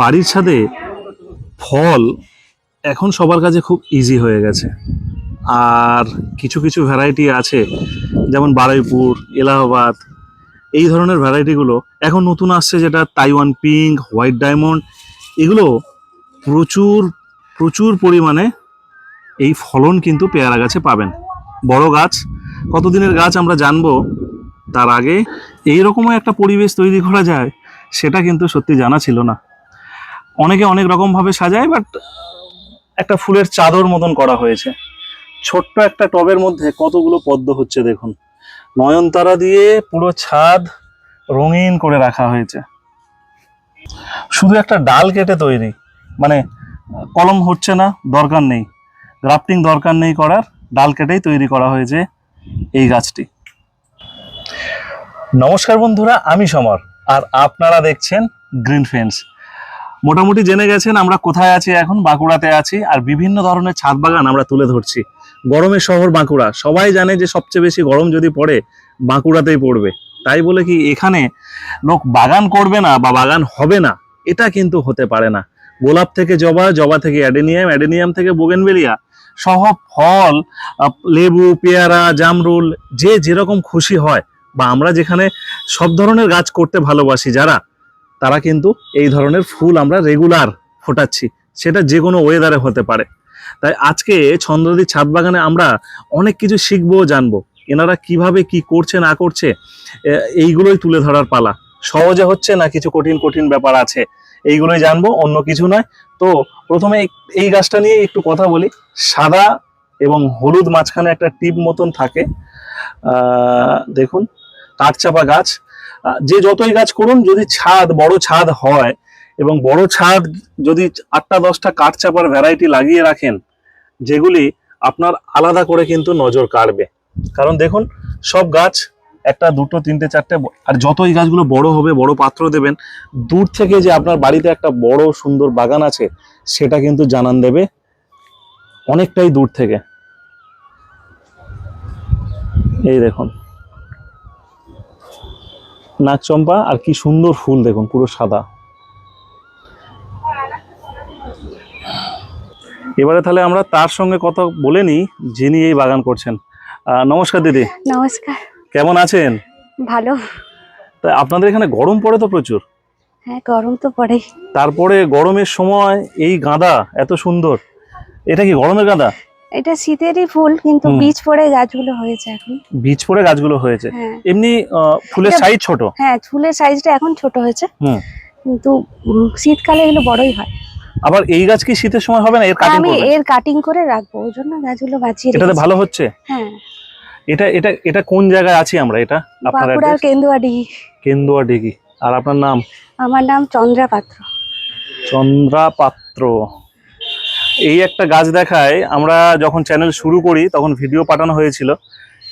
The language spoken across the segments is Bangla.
বাড়ির ছাদে ফল এখন সবার কাছে খুব ইজি হয়ে গেছে। আর কিছু কিছু ভ্যারাইটি আছে, যেমন বারুইপুর, এলাহাবাদ, এই ধরনের ভ্যারাইটিগুলো এখন নতুন আসছে যেটা তাইওয়ান পিঙ্ক হোয়াইট ডায়মন্ড এগুলো প্রচুর প্রচুর পরিমাণে এই ফলন কিন্তু পেয়ারা গাছে পাবেন। বড় গাছ, কতদিনের গাছ আমরা জানব, তার আগে এই এইরকমও একটা পরিবেশ তৈরি করা যায়, সেটা কিন্তু সত্যি জানা ছিল না। অনেকে অনেক রকমভাবে সাজায় বাট একটা ফুলের চাদর মতন করা হয়েছে। ছোট্ট একটা টবের মধ্যে কতগুলো পদ্ম হচ্ছে দেখুন। নয়নতারা দিয়ে পুরো ছাদ রঙিন করে রাখা হয়েছে। শুধু একটা ডাল কেটে তৈরি মানে কলম হচ্ছে না, দরকার নেই। গ্রাফটিং দরকার নেই করার, ডাল কেটেই তৈরি করা হয়েছে এই গাছটি। নমস্কার বন্ধুরা, আমি সমর, আর আপনারা দেখছেন গ্রিন ফেন্স। মোটামুটি জেনে গেছেন আমরা কোথায় আছি এখন, বাঁকুড়াতে আছি, আর বিভিন্ন ধরনের ছাদ বাগান আমরা তুলে ধরছি। গরমের শহর বাঁকুড়া। সবাই জানে যে সবচেয়ে বেশি গরম যদি পড়ে, বাঁকুড়াতেই পড়বে। তাই বলে কি এখানে লোক বাগান করবে না বা বাগান হবে না, এটা কিন্তু হতে পারে না। গোলাপ থেকে জবা জবা থেকে অ্যাডেনিয়াম অ্যাডেনিয়াম থেকে বোগেনবেলিয়া সহ ফল লেবু, পেয়ারা, জামরুল, যে যেরকম খুশি হয়, বা আমরা যেখানে সব ধরনের গাছ করতে ভালোবাসি, যারা তারা কিন্তু এই ধরনের ফুল আমরা রেগুলার ফোটাচ্ছি। সেটা যে কোনো ওয়েদারে হতে পারে। তাই আজকে ছন্দ্রদি ছাদ বাগানে আমরা অনেক কিছু শিখব জানব। এনারা কীভাবে কি করছে, না করছে এইগুলোই তুলে ধরার পালা। সহজে হচ্ছে না কিছু কঠিন কঠিন ব্যাপার আছে? এইগুলোই জানব, অন্য কিছু নয়। তো প্রথমে এই- গাছটা নিয়ে একটু কথা বলি। সাদা এবং হলুদ মাঝখানে একটা টিপ মতন থাকে। দেখুন, কাঠচাপা গাছ। যে যতই গাছ করুন, যদি ছাদ, বড় ছাদ হয় এবং বড় ছাদ যদি আটটা, দশটা কাঠ চাপার ভ্যারাইটি লাগিয়ে রাখেন, যেগুলি আপনার আলাদা করে কিন্তু নজর কাড়বে। কারণ দেখুন, সব গাছ একটা, দুটো, তিনটে, চারটে, আর যত এই গাছগুলো বড় হবে, বড় পাত্র দেবেন, দূর থেকে যে আপনার বাড়িতে একটা বড় সুন্দর বাগান আছে, সেটা কিন্তু জানান দেবে অনেকটাই দূর থেকে। এই দেখুন। নাকচম্পা আর কি সুন্দর ফুল দেখুন পুরো সাদা। এবারে তাহলে আমরা তার সঙ্গে কথা বলে নিই যিনি এই বাগান করছেন। নমস্কার দিদি। নমস্কার। কেমন আছেন? ভালো। তা আপনাদের এখানে গরম পড়ে তো প্রচুর? হ্যাঁ গরম তো পড়ে তারপরে গরমের সময় এই গাঁদা এত সুন্দর। এটা কি গরমের গাঁদা? এটা শীতেরই ফুল কিন্তু বীজ পড়ে গাছগুলো হয়েছে এখন। বীজ পড়ে গাছগুলো হয়েছে। হ্যাঁ। এমনি ফুলের সাইজ ছোট? হ্যাঁ ফুলের সাইজটা এখন ছোট হয়েছে। কিন্তু শীতকালে এগুলো বড়ই হয়। আবার এই গাছ কি শীতের সময় হবে না? এর কাটিং আমি এর কাটিং করে রাখব ওই জন্য গাছগুলো বাঁচিয়ে এটাতে। ভালো হচ্ছে? হ্যাঁ। এটা এটা এটা কোন জায়গায় আছি আমরা? এটা আপনার বাঁকুড়ার address? কেন্দুয়াডি কেন্দুয়া ডিগি। আর আপনার নাম? আমার নাম চন্দ্রা পাত্র। চন্দ্রা পাত্র। এই একটা গাছ দেখায় আমরা যখন চ্যানেল শুরু করি তখন ভিডিও পাঠানো হয়েছিল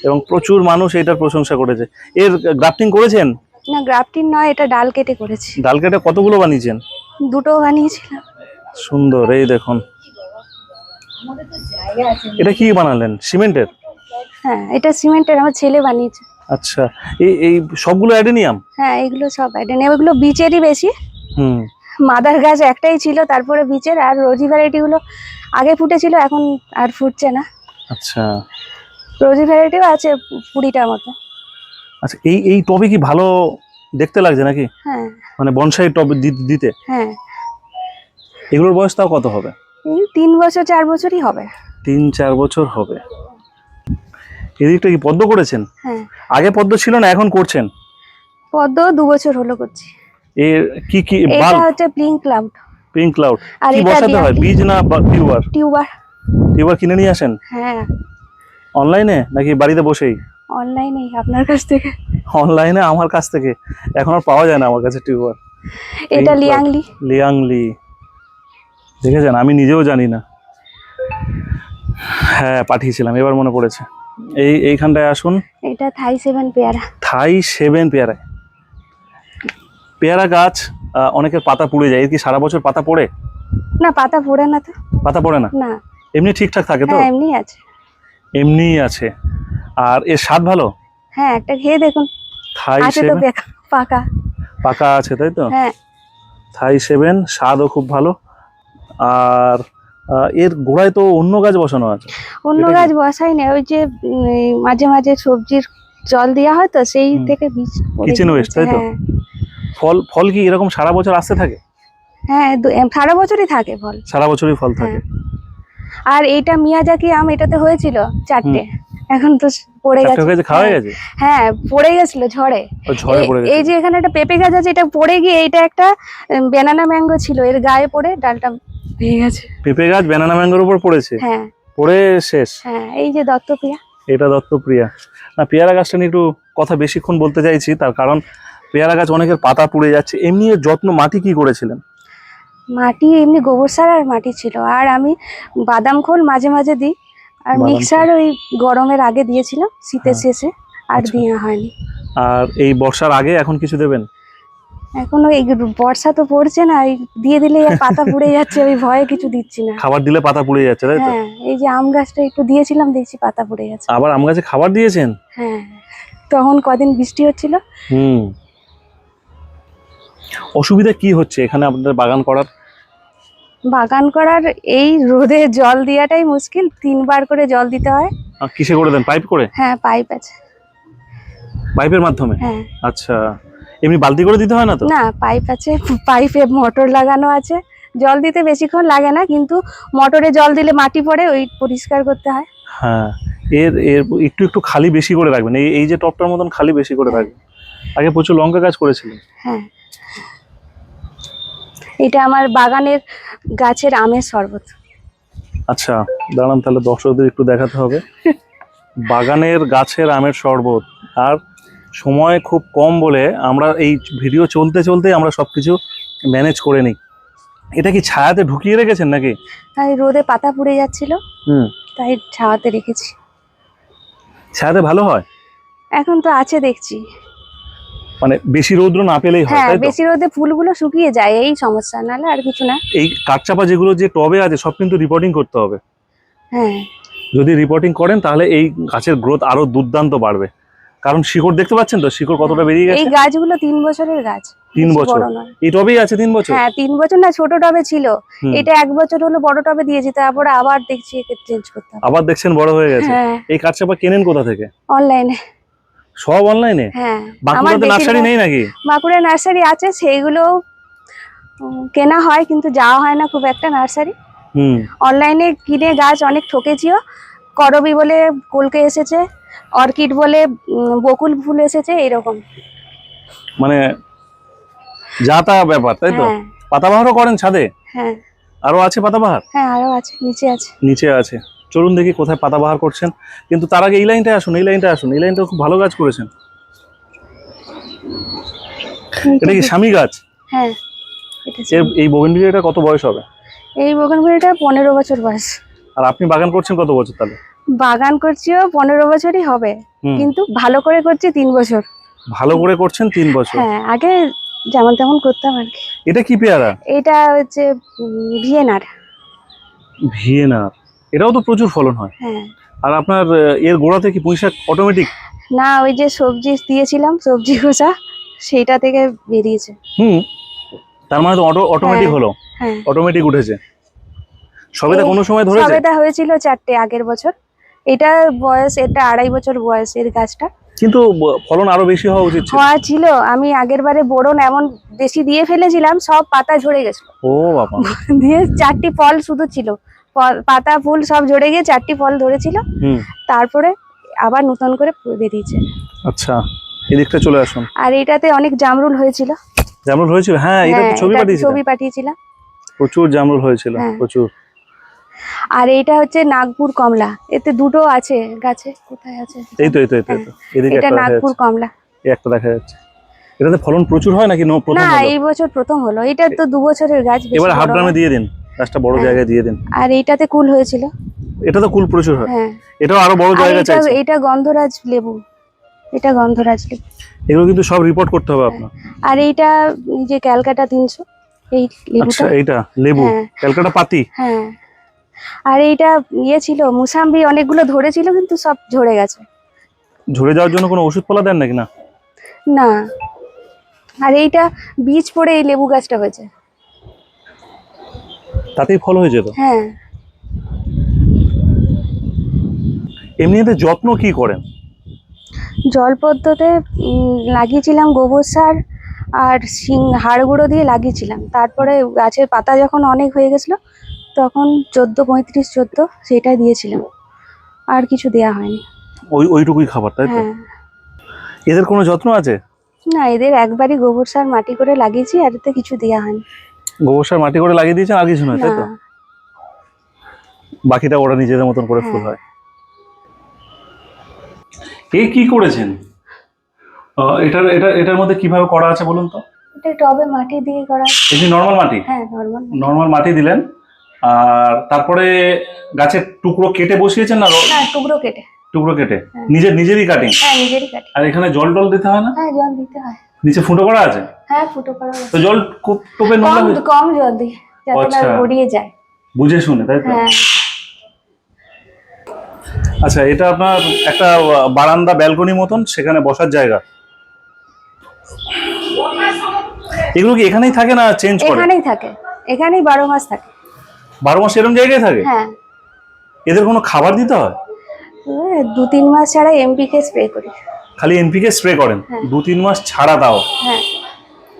এবং প্রচুর মানুষ এটার প্রশংসা করেছে। এর গ্রাফটিং করেছেন? না গ্রাফটিং নয় এটা ডাল কেটে করেছি। ডাল কেটে কতগুলো বানিয়েছেন? দুটো বানিয়েছিলাম। সুন্দর এই দেখুন। এটা কি বানালেন? সিমেন্টের? হ্যাঁ এটা সিমেন্টের আমার ছেলে বানিয়েছে। আচ্ছা এই এই সবগুলো অ্যাডেনিয়াম? হ্যাঁ এগুলো সব আইডেন এগুলো বীচেরই বেশি। হুম। মাদার গাছ একটাই ছিল তারপরে বীচের আর রোজি ভ্যারাইটি গুলো আগে ফুটেছিল এখন আর ফুটছে না। আচ্ছা। রোজি ভ্যারাইটিও আছে পু- কুড়িটার মতো। আচ্ছা এই এই টবে কি ভালো দেখতে লাগছে নাকি? হ্যাঁ। মানে বনসাই টব দিতে? হ্যাঁ। এগুলোর বয়স তাও কত হবে? তিন বছর চার বছরই হবে। তিন চার বছর হবে। এদিকটা কি পদ্ম করেছেন? হ্যাঁ। আগে পদ্ম ছিল না এখন করছেন? পদ্ম দু বছর হলো করছি। এর কি কি এটা হচ্ছে প্লিং ক্লাউড পিঙ্ক ক্লাউড কি বসাতে হয়? বীজ না টিউবার? টিউবার। টিউবার কিনে নিয়ে আসেন? হ্যাঁ। অনলাইনে নাকি বাড়িতে বসেই? অনলাইনে আপনার কাছ থেকে। অনলাইনে আমার কাছ থেকে। এখন আর পাওয়া যায় না আমার কাছে টিউবার। এটা। লিয়াংলি লিয়াংলি দেখেছেন? আমি নিজেও জানি না। হ্যাঁ পাঠিয়েছিলাম। এবার মনে পড়েছে। এই এইখানটায় আসুন। এটা থাই সেভেন পেয়ারা থাই সেভেন পেয়ারা পেয়ারা গাছ অনেকের পাতা পুড়ে যায়। এর কি সারা বছর পাতা পড়ে? না পাতা পড়ে না তো। পাতা পড়ে না? না। এমনি ঠিকঠাক থাকে তো? হ্যাঁ এমনি আছে। এমনিই আছে। আর এর স্বাদ ভালো? হ্যাঁ একটা খেয়ে দেখুন। থাই আছে তো সেভেন পাকা। পাকা আছে তাই তো? হ্যাঁ। থাই সেভেন স্বাদও খুব ভালো। আর এর গোড়ায় তো অন্য গাছ বসানো আছে। অন্য গাছ বসাই না ওই যে মাঝে মাঝে সবজির জল দেওয়া হয় তো সেই থেকে বীজ waste, গিয়েছে। তাই তো? হ্যাঁ ফল ফল কি এরকম সারা বছর আসতে থাকে? হ্যাঁ সারা বছরই থাকে ফল। সারা বছরই ফল থাকে। আর এইটা মিয়াজাকি আম এটাতে হয়েছিল চারটে। এখন তো পড়ে গেছে। গেছে খাওয়া হ্যাঁ, গেছে? হ্যাঁ পড়ে গেছিল ঝড়ে। ঝড়ে এই- যে এখানে একটা পেঁপে গাছ আছে এটা পড়ে গিয়ে এটা একটা বেনানা ম্যাঙ্গো ছিল এর গায়ে পড়ে ডালটা ভেঙে গেছে। পেঁপে গাছ ব্যানানা ম্যাঙ্গোর উপর পড়েছে? হ্যাঁ। পড়ে শেষ? হ্যাঁ এই যে দত্তপ্রিয়া। এটা দত্তপ্রিয়া। না পেয়ারা গাছটা নিয়ে একটু কথা বেশিক্ষণ বলতে চাইছি তার কারণ পেয়ারা গাছ অনেকের পাতা পুড়ে যাচ্ছে। এমনি এর যত্ন মাটি কি করেছিলেন? মাটি এমনি গোবর সার আর মাটি ছিল। আর আমি বাদাম খোল মাঝে মাঝে দিই। আর মিক্সার ওই গরমের আগে দিয়েছিলাম শীতের হ্যাঁ। শেষে। আর আচ্ছা। দেওয়া হয়নি। আর এই বর্ষার আগে এখন কিছু দেবেন? এখন এই বর্ষা তো পড়ছে না এই দিয়ে দিলে পাতা পুড়ে যাচ্ছে ওই ভয়ে কিছু দিচ্ছি না। খাবার দিলে পাতা পুড়ে যাচ্ছে তাই তো? হ্যাঁ এই যে আম গাছটা একটু দিয়েছিলাম দেখছি পাতা পুড়ে গেছে আবার আম গাছে খাবার দিয়েছেন? হ্যাঁ তখন কদিন বৃষ্টি হচ্ছিল। হুম। অসুবিধা কি হচ্ছে এখানে আপনাদের বাগান করার? বাগান করার এই রোদে জল দেওয়াটাই মুশকিল তিনবার করে জল দিতে হয়। কিসে করে দেন? পাইপ করে? হ্যাঁ পাইপ আছে। পাইপের মাধ্যমে? হ্যাঁ। আচ্ছা এমনি বালতি করে দিতে হয় না তো? না পাইপ আছে পাইপে মোটর লাগানো আছে। জল দিতে বেশিক্ষণ লাগে না কিন্তু মোটরে জল দিলে মাটি পড়ে ওই পরিষ্কার করতে হয়। হ্যাঁ এর এর একটু একটু খালি বেশি করে রাখবেন। এই এই যে টপটার মতন খালি বেশি করে রাখবেন। আগে প্রচুর লঙ্কা গাছ করেছিলেন। হ্যাঁ। এটা আমার বাগানের গাছের আমের শরবত। আচ্ছা দাঁড়ান তাহলে দর্শকদের একটু দেখাতে হবে। বাগানের গাছের আমের শরবত আর সময় খুব কম বলে আমরা এই ভিডিও চলতে চলতে আমরা সবকিছু ম্যানেজ করে নিই। এটা কি ছায়াতে ঢুকিয়ে রেখেছেন নাকি? তাই রোদে পাতা পুড়ে যাচ্ছিল। হুম। তাই ছায়াতে রেখেছি। ছায়াতে ভালো হয়? এখন তো আছে দেখছি। মানে বেশি রৌদ্র না পেলেই হয় হ্যাঁ বেশি রোদে ফুলগুলো শুকিয়ে যায় এই সমস্যা নাহলে আর কিছু না। এই কাঠচাপা যেগুলো যে টবে আছে সব কিন্তু রিপোর্টিং করতে হবে। হ্যাঁ। যদি রিপোর্টিং করেন তাহলে এই গাছের গ্রোথ আরও দুর্দান্ত বাড়বে। কারণ শিকড় দেখতে পাচ্ছেন তো? শিকড় কতটা বেরিয়ে গেছে? এই গেছে গাছগুলো তিন বছরের গাছ তিন বছর। এই টবেই আছে তিন বছর? হ্যাঁ তিন বছর না ছোট টবে ছিল। এটা এক বছর হলো বড় টবে দিয়েছি তারপরে আবার দেখছি একে চেঞ্জ করতে আবার দেখছেন বড় হয়ে গেছে? হ্যাঁ। এই কাঠচাপা কেনেন কোথা থেকে? অনলাইনে সব অনলাইনে হ্যাঁ বাঁকুড়াতে নার্সারি নেই নাকি? বাঁকুড়া নার্সারি আছে সেইগুলো কেনা হয় কিন্তু যাওয়া হয় না খুব একটা নার্সারি। হুম। অনলাইনে কিনে গাছ অনেক ঠকেছিও। করবি বলে কলকে এসেছে অর্কিড বলে বকুল ফুল এসেছে এরকম। মানে যা তা ব্যাপার তাই তো? হ্যাঁ। পাতাবাহারও করেন ছাদে? হ্যাঁ। আরও আছে পাতাবাহার? হ্যাঁ আরও আছে নিচে আছে। নিচে আছে। চলুন দেখি কোথায় পাতা পাতাবাহার করছেন। কিন্তু তার আগে এই লাইনটায় আসুন এই লাইনটা আসুন এই লাইনটা খুব ভালো গাছ করেছেন। এটা কি স্বামী গাছ? হ্যাঁ এর এই বগেনভিলিয়াটা কত বয়স হবে? এই বগানগুলিটা পনেরো বছর বয়স। আর আপনি বাগান করছেন কত বছর তাহলে? বাগান করছিও পনেরো বছরই হবে কিন্তু ভালো করে করছি তিন বছর। ভালো করে করছেন তিন বছর? হ্যাঁ আগে যেমন তেমন করতাম আর কি। এটা কি পেয়ারা? এটা হচ্ছে ভিয়েনার। ভিয়েনার। এটাও তো প্রচুর ফলন হয়। হ্যাঁ। আর আপনার এর গোড়াতে কি পুঁইশাক অটোমেটিক না ওই যে সবজি দিয়েছিলাম সবজি খোসা সেইটা থেকে বেরিয়েছে। হুম। তার মানে তো অটো অটোমেটিক হ্যাঁ। হলো। হ্যাঁ। অটোমেটিক উঠেছে। সবেদা এই কোনো সময় ধরেছে? সবেদা হয়েছিল চারটে আগের বছর। এটা বয়স এটা আড়াই বছর বয়স এর গাছটা। কিন্তু ফলন আরও বেশি হওয়া উচিত ছিল। হওয়া ছিল। আমি আগের বারে বোরন এমন বেশি দিয়ে ফেলেছিলাম সব পাতা ঝরে গেছিল। ও বাবা। দিয়ে চারটি ফল শুধু ছিল। পাতা ফুল সব ঝরে গিয়ে চারটি ফল ধরেছিল। তারপরে আবার নতুন করে বেরিয়েছে। আচ্ছা এদিকটা চলে আসুন। আর এটাতে অনেক জামরুল হয়েছিল। জামরুল হয়েছিল? হ্যাঁ এটা হ্যাঁ, ছবি এটা পাঠিয়েছিল ছবি পাঠিয়েছিলাম। প্রচুর জামরুল হয়েছিল হ্যাঁ। প্রচুর। আর এইটা হচ্ছে নাগপুর কমলা। এতে দুটো আছে গাছে কোথায় আছে? এই তো এই তো এই তো এদিকে এটা নাগপুর কমলা। একটা দেখা যাচ্ছে। এটাতে ফলন প্রচুর হয় নাকি? ন- প্রথম না এই বছর প্রথম হলো। এটা তো দু বছরের গাছ এবার হাফ ড্রামে দিয়ে দিন। গাছটা বড় হ্যাঁ। জায়গায় দিয়ে দিন। আর এইটাতে কুল হয়েছিল। এটা তো কুল প্রচুর হয়। হ্যাঁ। এটাও আরও বড় জায়গা চাইছে। এটা গন্ধরাজ লেবু। এটা গন্ধরাজ লেবু। এগুলো কিন্তু সব রিপোর্ট করতে হবে আপনার। আর এইটা এই যে ক্যালকাটা তিনশো এই আচ্ছা লেবুটা এইটা লেবু। হ্যাঁ। ক্যালকাটা পাতি। হ্যাঁ। আর এইটা ইয়ে ছিল মুসাম্বি অনেকগুলো ধরেছিল কিন্তু সব ঝরে গেছে। ঝরে যাওয়ার জন্য কোনো ওষুধ পালা দেন নাকি না? না। আর এইটা বীজ পড়ে এই লেবু গাছটা হয়েছে। তাতেই ফল হয়ে যেত। হ্যাঁ। এমনিতে যত্ন কি করেন? জল পদ্ধতে লাগিয়েছিলাম গোবর সার আর শিং হাড় গুঁড়ো দিয়ে লাগিয়েছিলাম। তারপরে গাছের পাতা যখন অনেক হয়ে গেছিল তখন চোদ্দ পঁয়ত্রিশ চোদ্দ সেটাই দিয়েছিলাম। আর কিছু দেওয়া হয়নি। ওই ওইটুকুই খাবার তাই তো? হ্যাঁ। এদের কোনো যত্ন আছে? না এদের একবারই গোবর সার মাটি করে লাগিয়েছি আর এতে কিছু দেওয়া হয়নি। গোবর সার মাটি করে লাগিয়ে দিয়েছেন আর কিছু নয় তাই তো? না বাকিটা ওরা নিজেদের মতন করে ফুল হ্যাঁ। হয়। এ কি করেছেন? এটার এটা এটার মধ্যে কীভাবে করা আছে বলুন তো? এটা টবে মাটি দিয়ে করা এটি নর্মাল মাটি? হ্যাঁ নর্মাল নর্মাল মাটি দিলেন আর তারপরে গাছের টুকরো কেটে বসিয়েছেন না? না টুকরো কেটে। টুকরো কেটে। হ্যাঁ। নিজের নিজেরই কাটিং হ্যাঁ নিজেরই কাটে আর এখানে জল টল দিতে হয় না? হ্যাঁ জল দিতে হয়। নিচে ফুটো করা আছে? হ্যাঁ ফুটো করা আছে। তো জল খুব টোপে নোংরা কম কম জল দিই যাতে না আচ্ছা। গড়িয়ে যায়। বুঝে শুনে তাই তো? হ্যাঁ। আচ্ছা এটা আপনার একটা বারান্দা ব্যালকনি মতন সেখানে বসার জায়গা। এগুলো কি এখানেই থাকে না চেঞ্জ করে? এখানেই থাকে। এখানেই বারো মাস থাকে। বারো মাস এরকম জায়গায় থাকে? হ্যাঁ। এদের কোনো খাবার দিতে হয়? দু তিন মাস ছাড়া এমপিকে স্প্রে করি। খালি এনপিকে স্প্রে করেন। হ্যাঁ। দু তিন মাস ছাড়া দাও। হ্যাঁ।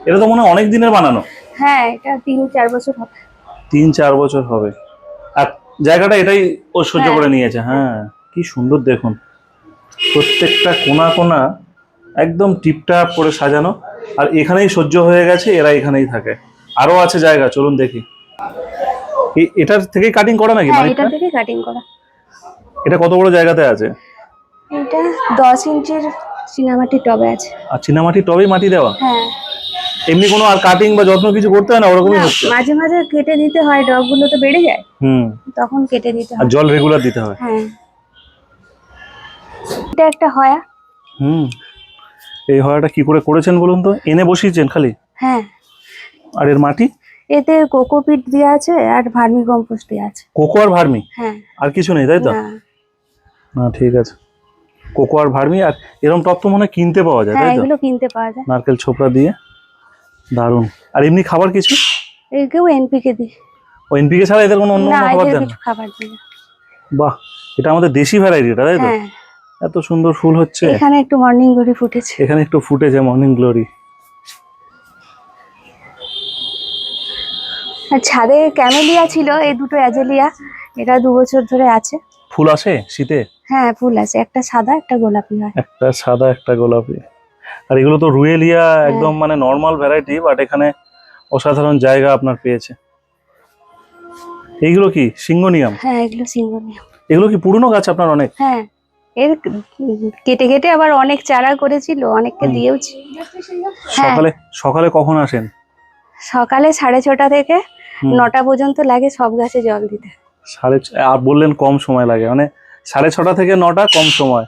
এটা তো মনে হয় অনেক দিনের বানানো। হ্যাঁ এটা তিন চার বছর হবে। তিন চার বছর হবে। আর জায়গাটা এটাই ও সহ্য হ্যাঁ। করে নিয়েছে হ্যাঁ। কি সুন্দর দেখুন। প্রত্যেকটা কোনা কোনা একদম টিপটাপ করে সাজানো। আর এখানেই সহ্য হয়ে গেছে এরা এখানেই থাকে। আরও আছে জায়গা চলুন দেখি। এটার থেকেই কাটিং করা নাকি মানিকটা? এটা থেকে কাটিং করা। এটা কত বড় জায়গাতে আছে? এটা দশ ইঞ্চির চিনামাটির টবে আছে। আর চীনামাটি টবেই মাটি দেওয়া? হ্যাঁ। এমনি কোনো আর কাটিং বা যত্ন কিছু করতে হয় না? ওরকমই হচ্ছে? মাঝে মাঝে কেটে দিতে হয় ডগগুলো তো বেড়ে যায়। হুম। তখন কেটে দিতে আর জল রেগুলার দিতে হয়? হ্যাঁ। এটা একটা হয়া। হুম। এই হওয়াটা কি করে করেছেন বলুন তো? এনে বসিয়েছেন খালি? হ্যাঁ। আর এর মাটি? এতে কোকোপিট দেওয়া আছে আর ভার্মি কম্পোস্ট দেওয়া আছে। কোকো আর ভার্মি? হ্যাঁ। আর কিছু নেই তাই তো? না ঠিক আছে। কোকো আর ভার্মি আর এরকম টপ তো মনে কিনতে পাওয়া যায় হ্যাঁ তাই তো? এগুলো কিনতে পাওয়া যায়। নারকেল ছোপড়া দিয়ে দারুণ। আর এমনি খাবার কিছু? একেও এনপিকে দিই ও এনপিকে ছাড়া এদের কোনো অন্য না খাবার দেন? কিছু খাবার দিই বাহ এটা আমাদের দেশি ভ্যারাইটিটা তাই তো? হ্যাঁ। এত সুন্দর ফুল হচ্ছে। এখানে একটু মর্নিং গ্লোরি ফুটেছে। এখানে একটু ফুটেছে মর্নিং গ্লোরি ছাদে ক্যামেলিয়া ছিল এই দুটো অ্যাজেলিয়া এটা দু বছর ধরে আছে। ফুল আসে শীতে? হ্যাঁ ফুল আছে। একটা সাদা একটা গোলাপি হয়। একটা সাদা একটা গোলাপি। আর এগুলো তো রুয়েলিয়া একদম মানে নর্মাল ভ্যারাইটি বাট এখানে অসাধারণ জায়গা আপনার পেয়েছে। এইগুলো কি? সিঙ্গোনিয়াম হ্যাঁ এগুলো সিঙ্গনিয়া এগুলো কি পুরনো গাছ আপনার অনেক? হ্যাঁ। এর কেটে কেটে আবার অনেক চারা করেছিল অনেককে। দিয়েওছি। হ্যাঁ। সকালে সকালে কখন আসেন? সকালে সাড়ে ছটা থেকে নটা পর্যন্ত লাগে সব গাছে জল দিতে। সাড়ে আর বললেন কম সময় লাগে মানে সাড়ে ছটা থেকে নটা কম সময়।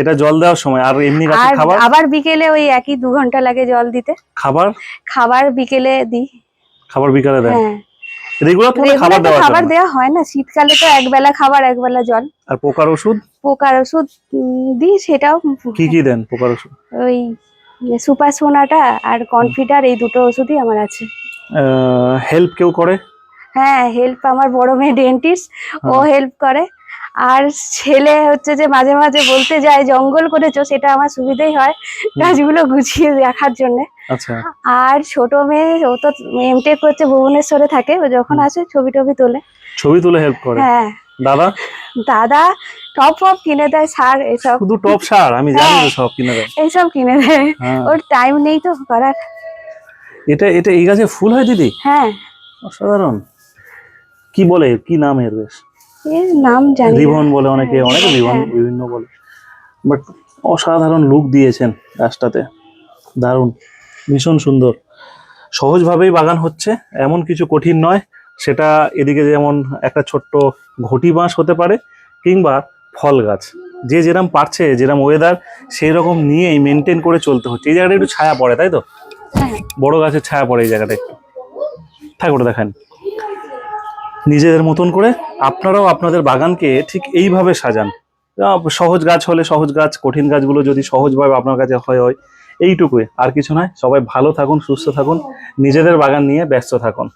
এটা জল দেওয়ার সময় আর এমনি গাছে খাবার? আবার বিকেলে ওই একই দু ঘণ্টা লাগে জল দিতে। খাবার? খাবার বিকেলে দিই। খাবার বিকালে দেন? হ্যাঁ। রেগুলার তো খাবার দেওয়া খাবার দেওয়া হয় না শীতকালে তো একবেলা খাবার একবেলা জল। আর পোকার ওষুধ? পোকার ওষুধ দিই সেটাও কি কি দেন পোকার ওষুধ? ওই সুপার সোনাটা আর কনফিডার এই দুটো ওষুধই আমার আছে। হেল্প কেউ করে? হ্যাঁ হেল্প আমার বড় মেয়ে ডেন্টিস্ট ও। হেল্প করে। আর ছেলে হচ্ছে যে মাঝে মাঝে বলতে যায় জঙ্গল করেছ সেটা আমার সুবিধাই হয় গাছগুলো গুছিয়ে রাখার জন্য। আচ্ছা। আর ছোট মেয়ে ও তো এমটেক করছে ভুবনেশ্বরে থাকে ও যখন আসে ছবি টবি তোলে। ছবি তুলে হেল্প করে? হ্যাঁ। দাদা? দাদা টপ ফপ কিনে দেয় সার এসব। শুধু টপ সার? আমি জানি হ্যাঁ। সব কিনে দেয়। এইসব কিনে দেয়। হ্যাঁ। ওর টাইম নেই তো করার। এটা এটা এই গাছে ফুল হয় দিদি? হ্যাঁ। অসাধারণ। কি বলে কি নাম এর বেশ? এর নাম জানি। রিবন বলে অনেকে হ্যাঁ, অনেকে রিবন হ্যাঁ। বিভিন্ন বলে। বাট অসাধারণ লুক দিয়েছেন গাছটাতে। দারুণ ভীষণ সুন্দর। সহজভাবেই বাগান হচ্ছে এমন কিছু কঠিন নয়। সেটা এদিকে যেমন একটা ছোট্ট ঘটি বাঁশ হতে পারে কিংবা ফল গাছ। যে যেরকম পারছে যেরকম ওয়েদার সেই রকম নিয়েই মেনটেন করে চলতে হচ্ছে। এই জায়গাটা একটু ছায়া পড়ে তাই তো? হ্যাঁ। বড় গাছের ছায়া পড়ে এই জায়গাটা একটু থাক ওটা দেখেন। নিজেদের মতন করে আপনারাও আপনাদের বাগানকে ঠিক এইভাবে সাজান। সহজ গাছ হলে সহজ গাছ, কঠিন গাছগুলো যদি সহজভাবে আপনার কাছে হয় হয়, এইটুকুই। আর কিছু নয়, সবাই ভালো থাকুন, সুস্থ থাকুন, নিজেদের বাগান নিয়ে ব্যস্ত থাকুন।